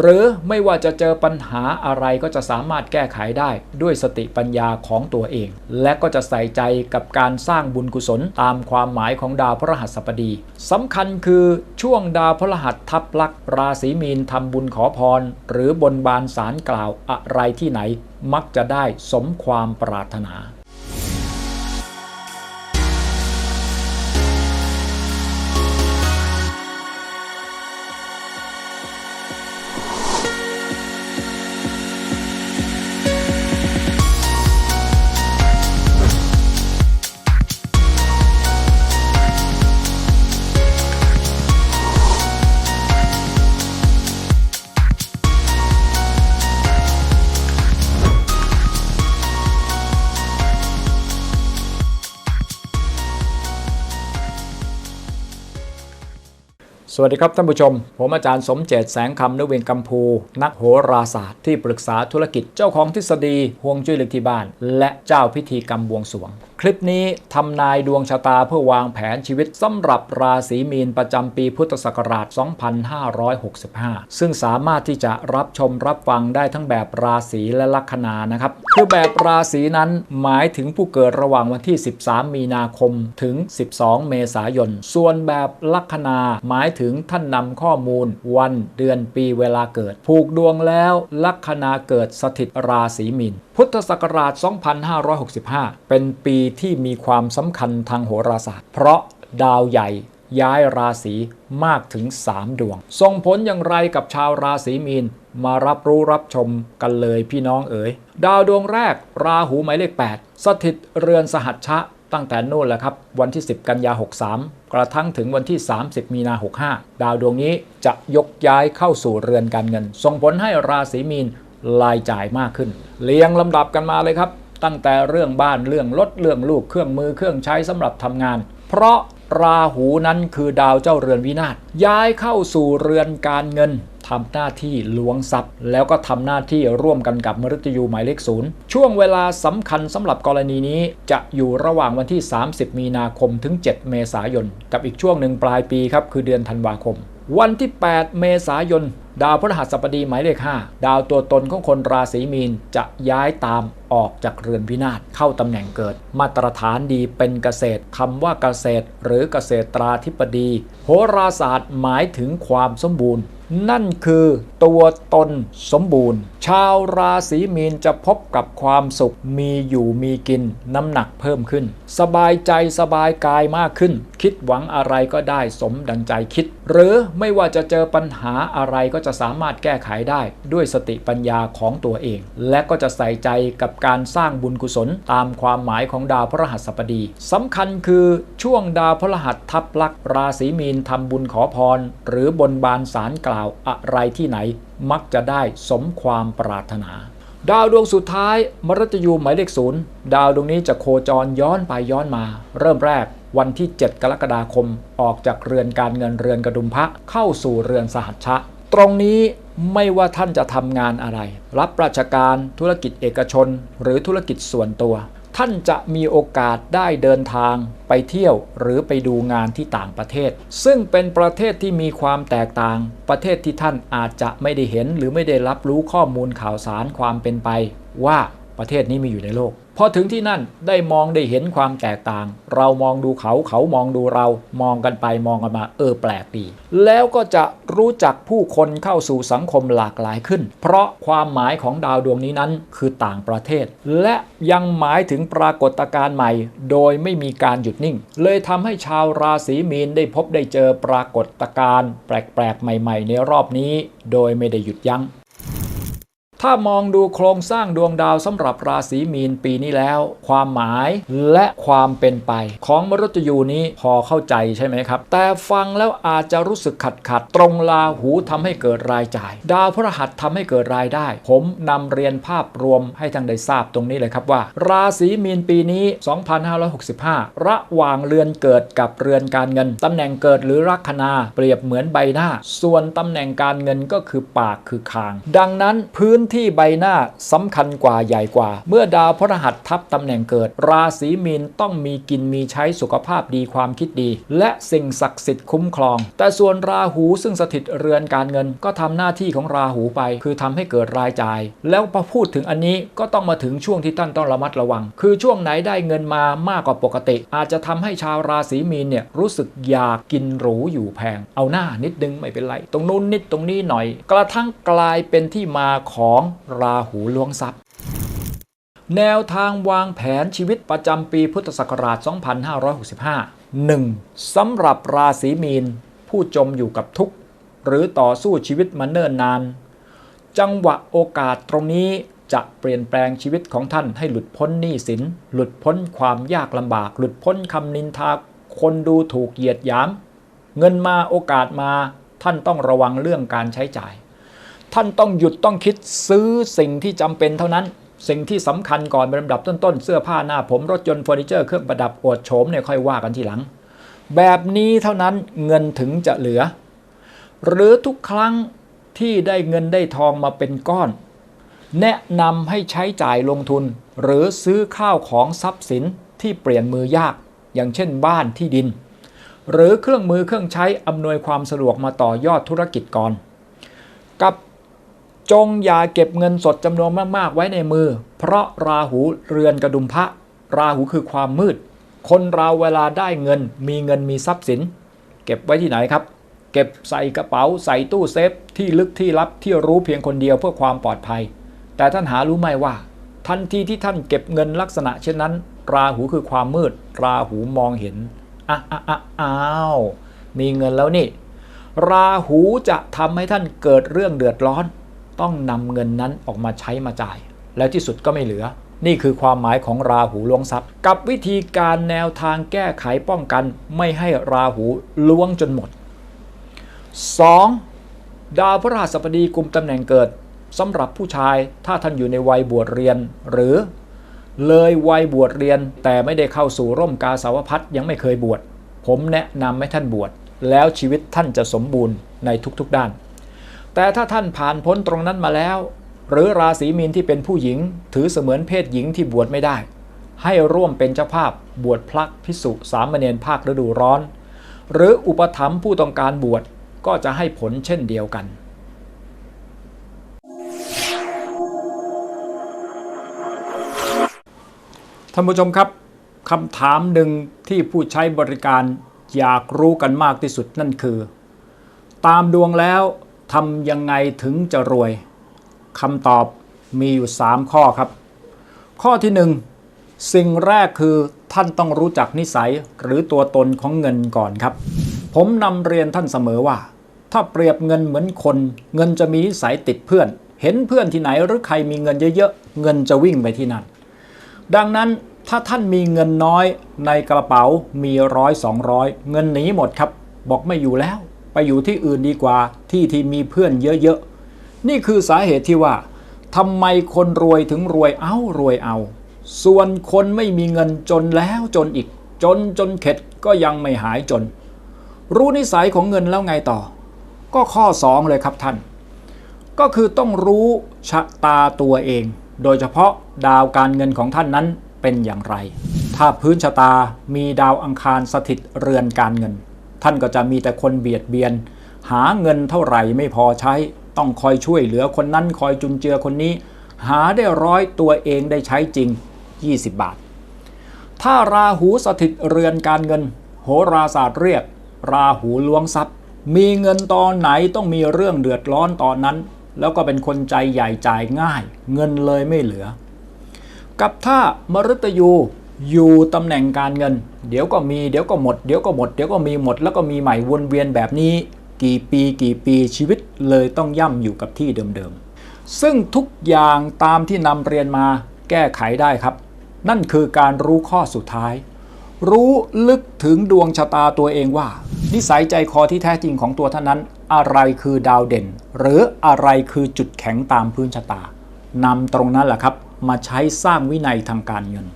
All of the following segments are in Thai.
หรือไม่ว่าจะเจอปัญหาอะไรก็จะสามารถแก้ไขได้ด้วยสติปัญญาของตัวเอง และก็จะใส่ใจกับการสร้างบุญกุศลตามความหมายของดาวพระหัสบดีสำคัญคือช่วงดาวพระหัสทับลักษ์ราศีมีนทำบุญขอพร หรือบนบานสารกล่าวอะไรที่ไหน มักจะได้สมความปรารถนา สวัสดีครับท่านผู้ชม ผมอาจารย์สมเจตแสงคำนกเวงกัมพู นักโหราศาสตร์ที่ปรึกษาธุรกิจเจ้าของทฤษฎีห่วงจุ้ยเล็กที่บ้าน และเจ้าพิธีกรรมบวงสรวง คลิปนี้ทำนายดวงชะตาเพื่อวางแผนชีวิตสำหรับราศีมีนประจำปีพุทธศักราช 2565 ซึ่งสามารถที่จะรับชมรับฟังได้ทั้งแบบราศีและลัคนานะครับคือแบบราศีนั้นหมายถึงผู้เกิดระหว่างวันที่ 13 มีนาคมถึง 12 เมษายน ส่วนแบบลัคนาหมายถึงึงท่านนำข้อมูล วันเดือนปีเวลาเกิด ผูกดวงแล้วลัคนาเกิดสถิตราศีมีนพุทธศักราช 2565 เป็นปีที่มีความสำคัญทางโหราศาสตร์ เพราะดาวใหญ่ย้ายราศีมากถึง 3 ดวง ส่งผลอย่างไรกับชาวราศีมีนมารับรู้รับชมกันเลยพี่น้องเอ๋ย ดาวดวงแรกราหูหมายเลข 8 สถิตเรือนสหัชชะ ตั้งแต่นู่นแหละครับ วันที่ 10 กันยา 63 กระทั่งถึงวันที่ 30 มีนา 65 ดาวดวงนี้จะยกย้ายเข้าสู่เรือนการเงิน ส่งผลให้ราศีมีนรายจ่ายมากขึ้น เรียงลำดับกันมาเลยครับ ตั้งแต่เรื่องบ้านเรื่องรถเรื่องลูกเครื่องมือเครื่องใช้สำหรับทำงาน เพราะ ราหูนั้นคือดาวเจ้าเรือนวินาศย้ายเข้าสู่เรือนการเงินทำหน้าที่ล้วงทรัพย์ แล้วก็ทำหน้าที่ร่วมกันกับมฤตยูหมายเลขศูนย์ช่วงเวลาสำคัญสำหรับกรณีนี้จะอยู่ระหว่างวันที่ 30 มีนาคมถึง 7 เมษายน กับอีกช่วงหนึ่งปลายปีครับคือเดือนธันวาคม วันที่ 8 เมษายน ดาวพฤหัสบดีหมายเลข 5 ดาวตัวตนของคนราศีมีนจะย้ายตามออกจากเรือนพินาศเข้าตำแหน่งเกิด มาตรฐานดีเป็นเกษตรคำว่าเกษตร หรือเกษตราธิบดี โหราศาสตร์หมายถึงความสมบูรณ์ นั่นคือตัวตนสมบูรณ์ ชาวราศีมีนจะพบกับความสุข มีอยู่มีกิน น้ำหนักเพิ่มขึ้น สบายใจสบายกายมากขึ้น คิดหวังอะไรก็ได้สมดังใจคิด หรือไม่ว่าจะเจอปัญหาอะไรก็จะสามารถแก้ไขได้ ด้วยสติปัญญาของตัวเอง และก็จะใส่ใจกับการสร้างบุญกุศลตามความหมายของดาวพระหัสบดีสำคัญคือช่วงดาวพระหัสทับลักราศีมีนทำบุญขอพร หรือบนบานสารกล่าวอะไรที่ไหนมักจะได้สมความปรารถนา ดาวดวงสุดท้ายมฤตยูหมายเลขศูนย์ดาวดวงนี้จะโคจรย้อนไปย้อนมา เริ่มแรกวันที่ 7 กรกฎาคม ออกจากเรือนการเงินเรือนกระดุมพระเข้าสู่เรือนสหัชชะ ตรงนี้ไม่ว่าท่านจะทำงานอะไร รับราชการธุรกิจเอกชน หรือธุรกิจส่วนตัว ท่านจะมีโอกาสได้เดินทางไปเที่ยวหรือไปดูงานที่ต่างประเทศ ซึ่งเป็นประเทศที่มีความแตกต่าง ประเทศที่ท่านอาจจะไม่ได้เห็นหรือไม่ได้รับรู้ข้อมูลข่าวสารความเป็นไป ว่าประเทศนี้มีอยู่ในโลก พอถึงที่นั่นได้มองได้เห็นความแตกต่าง เรามองดูเขาเขามองดูเรามองกันไปมองกันมา เออแปลกดี แล้วก็จะรู้จักผู้คนเข้าสู่สังคมหลากหลายขึ้น เพราะความหมายของดาวดวงนี้นั้นคือต่างประเทศ และยังหมายถึงปรากฏการณ์ใหม่ โดยไม่มีการหยุดนิ่ง เลยทำให้ชาวราศีมีนได้พบได้เจอปรากฏการณ์แปลกๆใหม่ ๆ ในรอบนี้ โดยไม่ได้หยุดยัง้ง ถ้ามองดูโครงสร้างดวงดาวสำหรับราศีมีนปีนี้แล้ว ความหมายและความเป็นไป ของมฤตยูนี้พอเข้าใจใช่ไหมครับ แต่ฟังแล้วอาจจะรู้สึกขัดขัดตรงลาหูทำให้เกิดรายจ่าย ดาวพฤหัสทำให้เกิดรายได้ ผมนำเรียนภาพรวมให้ทางได้ทราบตรงนี้เลยครับว่า ราศีมีนปีนี้ 2565 ระหว่างเรือนเกิดกับเรือนการเงินตำแหน่งเกิดหรือลัคนาเปรียบเหมือนใบหน้า ส่วนตำแหน่งการเงินก็คือปากคือคาง ดังนั้นพื้นที่ใบหน้าสำคัญกว่าใหญ่กว่า เมื่อดาวพฤหัสทับตำแหน่งเกิด ราศีมีนต้องมีกินมีใช้สุขภาพดีความคิดดี และสิ่งศักดิ์สิทธิ์คุ้มครอง แต่ส่วนราหูซึ่งสถิตเรือนการเงิน ก็ทำหน้าที่ของราหูไป คือทำให้เกิดรายจ่าย แล้วพอพูดถึงอันนี้ก็ต้องมาถึงช่วงที่ท่านต้องระมัดระวัง คือช่วงไหนได้เงินมามากกว่าปกติ อาจจะทำให้ชาวราศีมีนเนี่ยรู้สึกอยากกินหรูอยู่แพง เอาหน้านิดนึงไม่เป็นไร ตรงนู้นนิดตรงนี้หน่อย กระทั่งกลายเป็นที่มาของราหูล้วงทรัพย์ แนวทางวางแผนชีวิตประจำปีพุทธศักราช 2565 1. สำหรับราศีมีน ผู้จมอยู่กับทุกข์ หรือต่อสู้ชีวิตมาเนิ่นนาน จังหวะโอกาสตรงนี้จะเปลี่ยนแปลงชีวิตของท่านให้หลุดพ้นหนี้สิน หลุดพ้นความยากลำบาก หลุดพ้นคำนินทาคนดูถูกเหยียดหยาม เงินมาโอกาสมาท่านต้องระวังเรื่องการใช้จ่าย ท่านต้องหยุดต้องคิดซื้อสิ่งที่จำเป็นเท่านั้น สิ่งที่สำคัญก่อนเป็นลำดับต้นๆ เสื้อผ้าหน้าผมรถยนต์เฟอร์นิเจอร์เครื่องประดับอวดโฉมเนี่ยค่อยว่ากันทีหลัง แบบนี้เท่านั้นเงินถึงจะเหลือ หรือทุกครั้งที่ได้เงินได้ทองมาเป็นก้อน แนะนำให้ใช้จ่ายลงทุน หรือซื้อข้าวของทรัพย์สินที่เปลี่ยนมือยาก อย่างเช่นบ้านที่ดิน หรือเครื่องมือเครื่องใช้อำนวยความสะดวกมาต่อยอดธุรกิจก่อน กับ จงอย่าเก็บเงินสดจำนวนมาก ๆ ไว้ในมือ เพราะราหูเรือนกระดุมพระ ราหูคือความมืด คนเราเวลาได้เงิน มีเงินมีทรัพย์สิน เก็บไว้ที่ไหนครับ เก็บใส่กระเป๋าใส่ตู้เซฟที่ลึกที่ลับที่รู้เพียงคนเดียวเพื่อความปลอดภัย แต่ท่านหารู้ไหมว่า ทันทีที่ท่านเก็บเงินลักษณะเช่นนั้น ราหูคือความมืด ราหูมองเห็นอะอะอะอ้าวมีเงินแล้วนี่ ราหูจะทำให้ท่านเกิดเรื่องเดือดร้อน ต้องนำเงินนั้นออกมาใช้มาจ่าย แล้วที่สุดก็ไม่เหลือ นี่คือความหมายของราหูล้วงทรัพย์ กับวิธีการแนวทางแก้ไขป้องกันไม่ให้ราหูล้วงจนหมด 2. ดาวพฤหัสบดีกลุ่มตำแหน่งเกิดสำหรับผู้ชายถ้าท่านอยู่ในวัยบวชเรียน หรือ เลยวัยบวชเรียนแต่ไม่ได้เข้าสู่ร่มกาสาวพัดยังไม่เคยบวชผมแนะนำให้ท่านบวชแล้วชีวิตท่านจะสมบูรณ์ในทุกๆด้าน แต่ถ้าท่านผ่านพ้นตรงนั้นมาแล้ว หรือราศีมีนที่เป็นผู้หญิง ถือเสมือนเพศหญิงที่บวชไม่ได้ ให้ร่วมเป็นเจ้าภาพบวชพระพิสุสามเณรภาคฤดูร้อน หรืออุปถัมภ์ผู้ต้องการบวชก็จะให้ผลเช่นเดียวกันท่านผู้ชมครับคำถามหนึ่งที่ผู้ใช้บริการอยากรู้กันมากที่สุดนั่นคือ ตามดวงแล้ว ทำยังไงถึงจะรวยคำตอบมีอยู่ 3 ข้อครับ ข้อที่ 1 สิ่งแรกคือท่านต้องรู้จักนิสัยหรือตัวตนของเงินก่อนครับ ผมนำเรียนท่านเสมอว่า ถ้าเปรียบเงินเหมือนคน เงินจะมีนิสัยติดเพื่อน เห็นเพื่อนที่ไหนหรือใครมีเงินเยอะๆ เงินจะวิ่งไปที่นั่น ดังนั้นถ้าท่านมีเงินน้อยในกระเป๋ามีร้อยสองร้อยเงินหนีหมดครับ บอกไม่อยู่แล้ว ไปอยู่ที่อื่นดีกว่าที่ที่มีเพื่อนเยอะๆ นี่คือสาเหตุที่ว่าทำไมคนรวยถึงรวยเอารวยเอา ส่วนคนไม่มีเงินจนแล้วจนอีก จนจนเข็ดก็ยังไม่หายจน รู้นิสัยของเงินแล้วไงต่อ ก็ข้อ2เลยครับท่าน ก็คือต้องรู้ชะตาตัวเอง โดยเฉพาะดาวการเงินของท่านนั้นเป็นอย่างไร ถ้าพื้นชะตามีดาวอังคารสถิตเรือนการเงิน ท่านก็จะมีแต่คนเบียดเบียน หาเงินเท่าไหร่ไม่พอใช้ ต้องคอยช่วยเหลือคนนั้นคอยจุนเจือคนนี้ หาได้ร้อยตัวเองได้ใช้จริง 20 บาท ถ้าราหูสถิตเรือนการเงิน โหราศาสตร์เรียก ราหูล้วงทรัพย์ มีเงินตอนไหนต้องมีเรื่องเดือดร้อนตอนนั้น แล้วก็เป็นคนใจใหญ่จ่ายง่าย เงินเลยไม่เหลือ กับถ้ามฤตยู อยู่ตำแหน่งการเงิน เดี๋ยวก็มีเดี๋ยวก็หมดเดี๋ยวก็หมดเดี๋ยวก็มีหมดแล้วก็มีใหม่วนเวียนแบบนี้ กี่ปีกี่ปีชีวิตเลยต้องย่ำอยู่กับที่เดิมๆ ซึ่งทุกอย่างตามที่นำเรียนมาแก้ไขได้ครับ นั่นคือการรู้ข้อสุดท้าย รู้ลึกถึงดวงชะตาตัวเองว่า นิสัยใจคอที่แท้จริงของตัวท่านนั้น อะไรคือดาวเด่น หรืออะไรคือจุดแข็งตามพื้นชะตานำตรงนั้นแหละครับ มาใช้สร้างวินัยทางการเงิน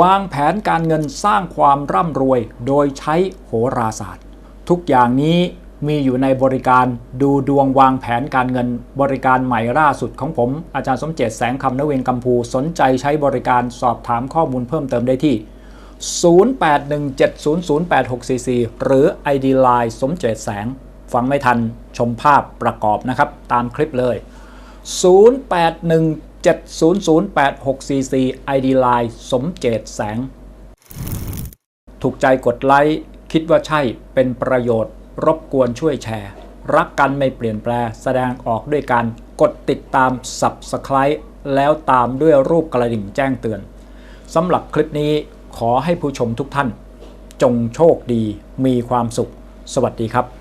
วางแผนการเงินสร้างความร่ำรวยโดยใช้โหราศาสตร์ ทุกอย่างนี้มีอยู่ในบริการดูดวงวางแผนการเงิน บริการใหม่ล่าสุดของผม อาจารย์สมเจตแสงคำนเวงกัมพูสนใจใช้บริการสอบถามข้อมูลเพิ่มเติมได้ที่ 0817008644 หรือ ID Line สมเจตแสง ฟังไม่ทันชมภาพประกอบนะครับ ตามคลิปเลย 7008644 ID Line สมเจตแสง ถูกใจกดไลค์ คิดว่าใช่เป็นประโยชน์ รบกวนช่วยแชร์ รักกันไม่เปลี่ยนแปลแสดงออกด้วยการกดติดตาม Subscribe แล้วตามด้วยรูปกระดิ่งแจ้งเตือนสำหรับคลิปนี้ขอให้ผู้ชมทุกท่าน จงโชคดีมีความสุข สวัสดีครับ